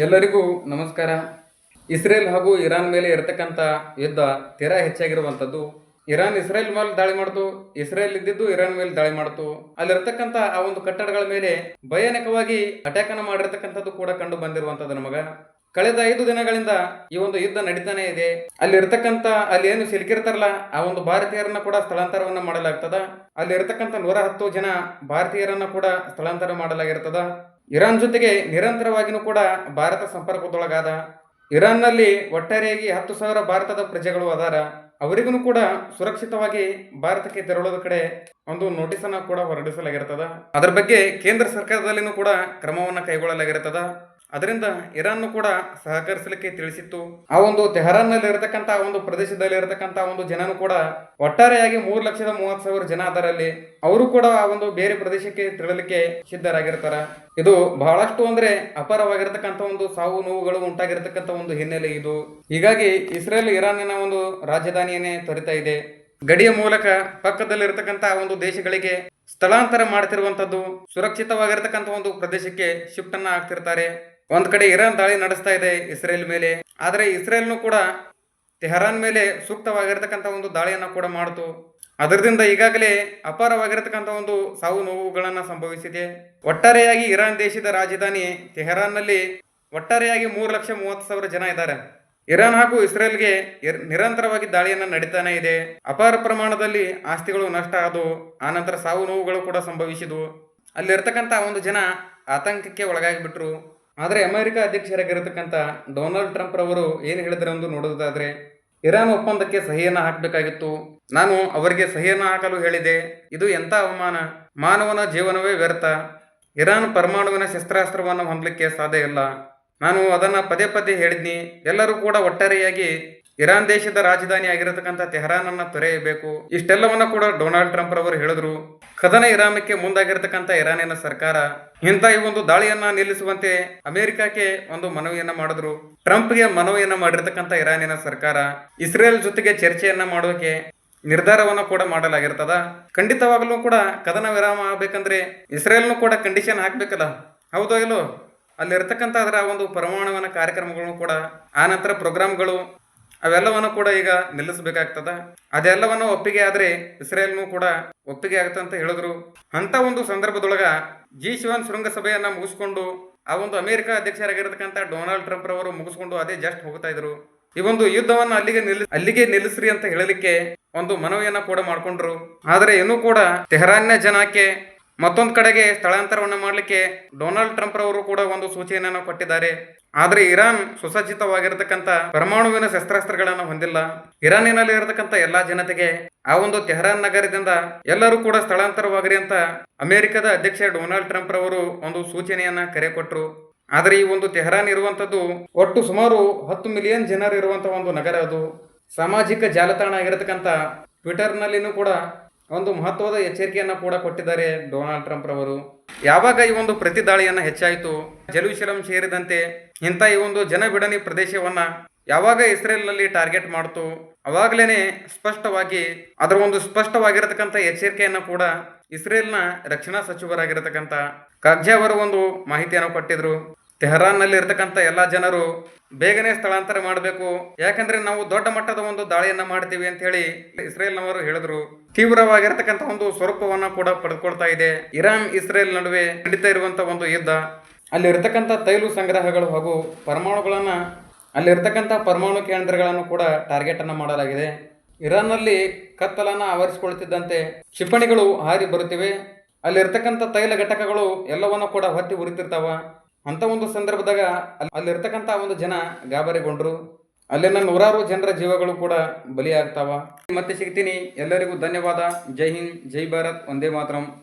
ಎಲ್ಲರಿಗೂ ನಮಸ್ಕಾರ. ಇಸ್ರೇಲ್ ಹಾಗೂ ಇರಾನ್ ಮೇಲೆ ಇರತಕ್ಕಂಥ ಯುದ್ಧ ತೀರಾ ಹೆಚ್ಚಾಗಿರುವಂಥದ್ದು. ಇರಾನ್ ಇಸ್ರೇಲ್ ಮೇಲೆ ದಾಳಿ ಮಾಡ್ತು, ಇಸ್ರೇಲ್ ಇದ್ದಿದ್ದು ಇರಾನ್ ಮೇಲೆ ದಾಳಿ ಮಾಡ್ತು. ಅಲ್ಲಿರ್ತಕ್ಕಂಥ ಆ ಒಂದು ಕಟ್ಟಡಗಳ ಮೇಲೆ ಭಯಾನಕವಾಗಿ ಅಟ್ಯಾಕ್ ಅನ್ನು ಮಾಡಿರ್ತಕ್ಕಂಥದ್ದು ಕೂಡ ಕಂಡು ಬಂದಿರುವಂಥದ್ದು ನಮಗ. ಕಳೆದ ಐದು ದಿನಗಳಿಂದ ಈ ಒಂದು ಯುದ್ಧ ನಡೀತಾನೆ ಇದೆ. ಅಲ್ಲಿ ಅಲ್ಲಿ ಏನು ಸಿಲುಕಿರ್ತಾರಲ್ಲ, ಆ ಒಂದು ಭಾರತೀಯರನ್ನ ಕೂಡ ಸ್ಥಳಾಂತರವನ್ನ ಮಾಡಲಾಗ್ತದ. ಅಲ್ಲಿ ಇರ್ತಕ್ಕಂಥ ನೂರ ಹತ್ತು ಜನ ಭಾರತೀಯರನ್ನ ಕೂಡ ಸ್ಥಳಾಂತರ ಮಾಡಲಾಗಿರ್ತದ. ಇರಾನ್ ಜೊತೆಗೆ ನಿರಂತರವಾಗಿಯೂ ಕೂಡ ಭಾರತ ಸಂಪರ್ಕದೊಳಗಾದ. ಇರಾನ್ನಲ್ಲಿ ಒಟ್ಟಾರೆಯಾಗಿ ಹತ್ತು ಸಾವಿರ ಭಾರತದ ಪ್ರಜೆಗಳು ಅದಾರ. ಅವರಿಗೂ ಕೂಡ ಸುರಕ್ಷಿತವಾಗಿ ಭಾರತಕ್ಕೆ ತೆರಳೋದ ಕಡೆ ಒಂದು ನೋಟಿಸ್ ಅನ್ನ ಕೂಡ ಹೊರಡಿಸಲಾಗಿರ್ತದ. ಅದರ ಬಗ್ಗೆ ಕೇಂದ್ರ ಸರ್ಕಾರದಲ್ಲಿನೂ ಕೂಡ ಕ್ರಮವನ್ನು ಕೈಗೊಳ್ಳಲಾಗಿರ್ತದ. ಅದರಿಂದ ಇರಾನ್ ಕೂಡ ಸಹಕರಿಸಲಿಕ್ಕೆ ತಿಳಿಸಿತ್ತು. ಆ ಒಂದು ತೆಹರಾನ್ನಲ್ಲಿ ಇರತಕ್ಕಂತ ಒಂದು ಪ್ರದೇಶದಲ್ಲಿ ಇರತಕ್ಕಂಥ ಒಂದು ಜನನು ಕೂಡ ಒಟ್ಟಾರೆಯಾಗಿ ಮೂರು ಲಕ್ಷದ ಮೂವತ್ತು ಸಾವಿರ ಜನ ಅದರಲ್ಲಿ. ಅವರು ಕೂಡ ಆ ಒಂದು ಬೇರೆ ಪ್ರದೇಶಕ್ಕೆ ತೆರಳಲಿಕ್ಕೆ ಸಿದ್ಧರಾಗಿರ್ತಾರ. ಇದು ಬಹಳಷ್ಟು ಅಂದ್ರೆ ಅಪಾರವಾಗಿರತಕ್ಕಂಥ ಒಂದು ಸಾವು ನೋವುಗಳು ಉಂಟಾಗಿರತಕ್ಕಂಥ ಒಂದು ಹಿನ್ನೆಲೆ ಇದು. ಹೀಗಾಗಿ ಇಸ್ರೇಲ್ ಇರಾನಿನ ಒಂದು ರಾಜಧಾನಿಯನ್ನೇ ತೊರಿತಾ ಇದೆ. ಗಡಿಯ ಮೂಲಕ ಪಕ್ಕದಲ್ಲಿರ್ತಕ್ಕಂಥ ಒಂದು ದೇಶಗಳಿಗೆ ಸ್ಥಳಾಂತರ ಮಾಡ್ತಿರುವಂತದ್ದು ಸುರಕ್ಷಿತವಾಗಿರತಕ್ಕಂಥ ಒಂದು ಪ್ರದೇಶಕ್ಕೆ ಶಿಫ್ಟ್ ಅನ್ನ ಆಗ್ತಿರ್ತಾರೆ ಒಂದ್ ಕಡೆ ಇರಾನ್ ದಾಳಿ ನಡೆಸ್ತಾ ಇದೆ ಇಸ್ರೇಲ್ ಮೇಲೆ. ಆದ್ರೆ ಇಸ್ರೇಲ್ನು ಕೂಡ ತೆಹರಾನ್ ಮೇಲೆ ಸೂಕ್ತವಾಗಿರ್ತಕ್ಕಂಥ ಒಂದು ದಾಳಿಯನ್ನ ಕೂಡ ಮಾಡಿತು. ಅದರಿಂದ ಈಗಾಗಲೇ ಅಪಾರವಾಗಿರತಕ್ಕಂಥ ಒಂದು ಸಾವು ನೋವುಗಳನ್ನ ಸಂಭವಿಸಿದೆ. ಒಟ್ಟಾರೆಯಾಗಿ ಇರಾನ್ ದೇಶದ ರಾಜಧಾನಿ ತೆಹರಾನ್ನಲ್ಲಿ ಒಟ್ಟಾರೆಯಾಗಿ ಮೂರು ಲಕ್ಷ ಮೂವತ್ತು ಸಾವಿರ ಜನ ಇದ್ದಾರೆ. ಇರಾನ್ ಹಾಗೂ ಇಸ್ರೇಲ್ಗೆ ನಿರಂತರವಾಗಿ ದಾಳಿಯನ್ನ ನಡೀತಾನೆ ಇದೆ. ಅಪಾರ ಪ್ರಮಾಣದಲ್ಲಿ ಆಸ್ತಿಗಳು ನಷ್ಟ ಆದವು ಆನಂತರ ಸಾವು ನೋವುಗಳು ಕೂಡ ಸಂಭವಿಸಿದವು ಅಲ್ಲಿರ್ತಕ್ಕಂಥ ಒಂದು ಜನ ಆತಂಕಕ್ಕೆ ಒಳಗಾಗಿಬಿಟ್ರು. ಆದರೆ ಅಮೆರಿಕ ಅಧ್ಯಕ್ಷರಾಗಿರತಕ್ಕಂಥ ಡೊನಾಲ್ಡ್ ಟ್ರಂಪ್ ರವರು ಏನು ಹೇಳಿದ್ರೆ ಎಂದು ನೋಡೋದಾದರೆ ಇರಾನ್ ಒಪ್ಪಂದಕ್ಕೆ ಸಹಿಯನ್ನು ಹಾಕಬೇಕಾಗಿತ್ತು. ನಾನು ಅವರಿಗೆ ಸಹಿಯನ್ನು ಹಾಕಲು ಹೇಳಿದೆ. ಇದು ಎಂಥ ಅವಮಾನ? ಮಾನವನ ಜೀವನವೇ ವ್ಯರ್ಥ. ಇರಾನ್ ಪರಮಾಣುವಿನ ಶಸ್ತ್ರಾಸ್ತ್ರವನ್ನು ಹೊಂದಲಿಕ್ಕೆ ಸಾಧ್ಯ ಇಲ್ಲ. ನಾನು ಅದನ್ನು ಪದೇ ಪದೇ ಹೇಳಿದ್ನಿ. ಎಲ್ಲರೂ ಕೂಡ ಒಟ್ಟಾರೆಯಾಗಿ ಇರಾನ್ ದೇಶದ ರಾಜಧಾನಿ ಆಗಿರತಕ್ಕಂಥ ತೆಹರಾನ್ ಅನ್ನ ತೊರೆಯಬೇಕು. ಇಷ್ಟೆಲ್ಲವನ್ನ ಕೂಡ ಡೊನಾಲ್ಡ್ ಟ್ರಂಪ್ ಅವರು ಹೇಳಿದ್ರು. ಕದನ ವಿರಾಮಕ್ಕೆ ಮುಂದಾಗಿರ್ತಕ್ಕಂಥ ಇರಾನಿನ ಸರ್ಕಾರ. ಇಂಥ ಈ ಒಂದು ದಾಳಿಯನ್ನ ನಿಲ್ಲಿಸುವಂತೆ ಅಮೆರಿಕಕ್ಕೆ ಒಂದು ಮನವಿಯನ್ನ ಮಾಡಿದ್ರು. ಟ್ರಂಪ್ಗೆ ಮನವಿಯನ್ನ ಮಾಡಿರ್ತಕ್ಕಂಥ ಇರಾನಿನ ಸರ್ಕಾರ. ಇಸ್ರೇಲ್ ಜೊತೆಗೆ ಚರ್ಚೆಯನ್ನ ಮಾಡೋಕೆ ನಿರ್ಧಾರವನ್ನು ಕೂಡ ಮಾಡಲಾಗಿರ್ತದ. ಖಂಡಿತವಾಗಲೂ ಕೂಡ ಕದನ ವಿರಾಮ ಆಗ್ಬೇಕಂದ್ರೆ ಇಸ್ರೇಲ್ನು ಕೂಡ ಕಂಡೀಷನ್ ಹಾಕ್ಬೇಕಲ್ಲ. ಹೌದೋ ಇಲ್ಲೋ? ಅಲ್ಲಿರ್ತಕ್ಕಂಥ ಅದರ ಒಂದು ಪರಮಾಣುವಿನ ಕಾರ್ಯಕ್ರಮಗಳನ್ನು ಕೂಡ ಆ ನಂತರ ಪ್ರೋಗ್ರಾಮ್ಗಳು ಅವೆಲ್ಲವನ್ನು ಕೂಡ ಈಗ ನಿಲ್ಲಿಸಬೇಕಾಗ್ತದ. ಅದೆಲ್ಲವನ್ನು ಒಪ್ಪಿಗೆ ಆದ್ರೆ ಇಸ್ರೇಲ್ನು ಕೂಡ ಒಪ್ಪಿಗೆ ಆಗುತ್ತೆ ಅಂತ ಹೇಳಿದ್ರು. ಅಂತ ಒಂದು ಸಂದರ್ಭದೊಳಗ ಜಿ ಶಿವನ್ ಶೃಂಗಸಭೆಯನ್ನ ಮುಗಿಸ್ಕೊಂಡು ಆ ಒಂದು ಅಮೆರಿಕ ಅಧ್ಯಕ್ಷರಾಗಿರ್ತಕ್ಕಂಥ ಡೊನಾಲ್ಡ್ ಟ್ರಂಪ್ ರವರು ಮುಗಿಸ್ಕೊಂಡು ಅದೇ ಜಸ್ಟ್ ಹೋಗ್ತಾ ಇದ್ರು. ಈ ಒಂದು ಯುದ್ಧವನ್ನು ಅಲ್ಲಿಗೆ ನಿಲ್ಲಿ ಅಲ್ಲಿಗೆ ನಿಲ್ಲಿಸ್ರಿ ಅಂತ ಹೇಳಲಿಕ್ಕೆ ಒಂದು ಮನವಿಯನ್ನ ಕೂಡ ಮಾಡಿಕೊಂಡ್ರು. ಆದ್ರೆ ಇನ್ನೂ ಕೂಡ ತೆಹರಾನ್ಯ ಜನಕ್ಕೆ ಮತ್ತೊಂದು ಕಡೆಗೆ ಸ್ಥಳಾಂತರವನ್ನು ಮಾಡಲಿಕ್ಕೆ ಡೊನಾಲ್ಡ್ ಟ್ರಂಪ್ ರವರು ಕೂಡ ಒಂದು ಸೂಚನೆಯನ್ನು ಕೊಟ್ಟಿದ್ದಾರೆ. ಆದ್ರೆ ಇರಾನ್ ಸುಸಜ್ಜಿತವಾಗಿರತಕ್ಕಂಥ ಪರಮಾಣುವಿನ ಶಸ್ತ್ರಾಸ್ತ್ರಗಳನ್ನು ಹೊಂದಿಲ್ಲ. ಇರಾನಿನಲ್ಲಿ ಇರತಕ್ಕಂಥ ಎಲ್ಲಾ ಜನತೆಗೆ ಆ ಒಂದು ತೆಹರಾನ್ ನಗರದಿಂದ ಎಲ್ಲರೂ ಕೂಡ ಸ್ಥಳಾಂತರವಾಗ್ರಿ ಅಂತ ಅಮೆರಿಕದ ಅಧ್ಯಕ್ಷ ಡೊನಾಲ್ಡ್ ಟ್ರಂಪ್ ರವರು ಒಂದು ಸೂಚನೆಯನ್ನ ಕರೆ ಕೊಟ್ಟರು ಆದರೆ ಈ ಒಂದು ತೆಹರಾನ್ ಇರುವಂತದ್ದು ಒಟ್ಟು ಸುಮಾರು ಹತ್ತು ಮಿಲಿಯನ್ ಜನರು ಇರುವಂತ ಒಂದು ನಗರ ಅದು. ಸಾಮಾಜಿಕ ಜಾಲತಾಣ ಆಗಿರತಕ್ಕಂಥ ಟ್ವಿಟರ್ನಲ್ಲಿನೂ ಕೂಡ ಒಂದು ಮಹತ್ವದ ಎಚ್ಚರಿಕೆಯನ್ನು ಕೂಡ ಕೊಟ್ಟಿದ್ದಾರೆ ಡೊನಾಲ್ಡ್ ಟ್ರಂಪ್ ರವರು. ಯಾವಾಗ ಈ ಒಂದು ಪ್ರತಿ ದಾಳಿಯನ್ನ ಹೆಚ್ಚಾಯಿತು? ಜೆರೂಸಲಂ ಸೇರಿದಂತೆ ಇಂಥ ಈ ಒಂದು ಜನಬಿಡನಿ ಪ್ರದೇಶವನ್ನ ಯಾವಾಗ ಇಸ್ರೇಲ್ನಲ್ಲಿ ಟಾರ್ಗೆಟ್ ಮಾಡ್ತು? ಅವಾಗಲೇನೆ ಸ್ಪಷ್ಟವಾಗಿ, ಅದರ ಒಂದು ಸ್ಪಷ್ಟವಾಗಿರತಕ್ಕಂಥ ಎಚ್ಚರಿಕೆಯನ್ನು ಕೂಡ ಇಸ್ರೇಲ್ನ ರಕ್ಷಣಾ ಸಚಿವರಾಗಿರತಕ್ಕಂಥ ಕಾಗ್ಜಾ ಅವರು ಒಂದು ಮಾಹಿತಿಯನ್ನು ಕೊಟ್ಟಿದ್ರು. ತೆಹರಾನ್ನಲ್ಲಿ ಇರ್ತಕ್ಕಂಥ ಎಲ್ಲ ಜನರು ಬೇಗನೆ ಸ್ಥಳಾಂತರ ಮಾಡಬೇಕು. ಯಾಕಂದ್ರೆ ನಾವು ದೊಡ್ಡ ಮಟ್ಟದ ಒಂದು ದಾಳಿಯನ್ನ ಮಾಡ್ತೀವಿ ಅಂತ ಹೇಳಿ ಇಸ್ರೇಲ್ನವರು ಹೇಳಿದ್ರು. ತೀವ್ರವಾಗಿರ್ತಕ್ಕಂಥ ಒಂದು ಸ್ವರೂಪವನ್ನ ಕೂಡ ಪಡೆದುಕೊಳ್ತಾ ಇದೆ. ಇರಾನ್, ಇಸ್ರೇಲ್ ನಡುವೆ ನಡೀತಾ ಇರುವಂತ ಒಂದು ಯುದ್ಧ. ಅಲ್ಲಿ ಇರ್ತಕ್ಕಂಥ ತೈಲು ಸಂಗ್ರಹಗಳು ಹಾಗೂ ಪರಮಾಣುಗಳನ್ನ ಅಲ್ಲಿ ಇರ್ತಕ್ಕಂಥ ಪರಮಾಣು ಕೇಂದ್ರಗಳನ್ನು ಕೂಡ ಟಾರ್ಗೆಟ್ ಅನ್ನ ಮಾಡಲಾಗಿದೆ. ಇರಾನ್ನಲ್ಲಿ ಕತ್ತಲನ್ನ ಆವರಿಸಿಕೊಳ್ತಿದ್ದಂತೆ ಕ್ಷಿಪಣಿಗಳು ಹಾರಿ ಬರುತ್ತಿವೆ. ಅಲ್ಲಿರ್ತಕ್ಕಂಥ ತೈಲ ಘಟಕಗಳು ಎಲ್ಲವನ್ನು ಕೂಡ ಹೊತ್ತಿ ಉರಿತಿರ್ತಾವ. ಅಂತ ಒಂದು ಸಂದರ್ಭದಾಗ ಅಲ್ಲಿ ಅಲ್ಲಿರ್ತಕ್ಕಂಥ ಒಂದು ಜನ ಗಾಬರಿಗೊಂಡ್ರು. ಅಲ್ಲಿನ ನೂರಾರು ಜನರ ಜೀವಗಳು ಕೂಡ ಬಲಿಯಾಗ್ತಾವ. ಮತ್ತೆ ಸಿಗ್ತೀನಿ. ಎಲ್ಲರಿಗೂ ಧನ್ಯವಾದ. ಜೈ ಹಿಂದ್, ಜೈ ಭಾರತ್ ಒಂದೇ ಮಾತರಂ.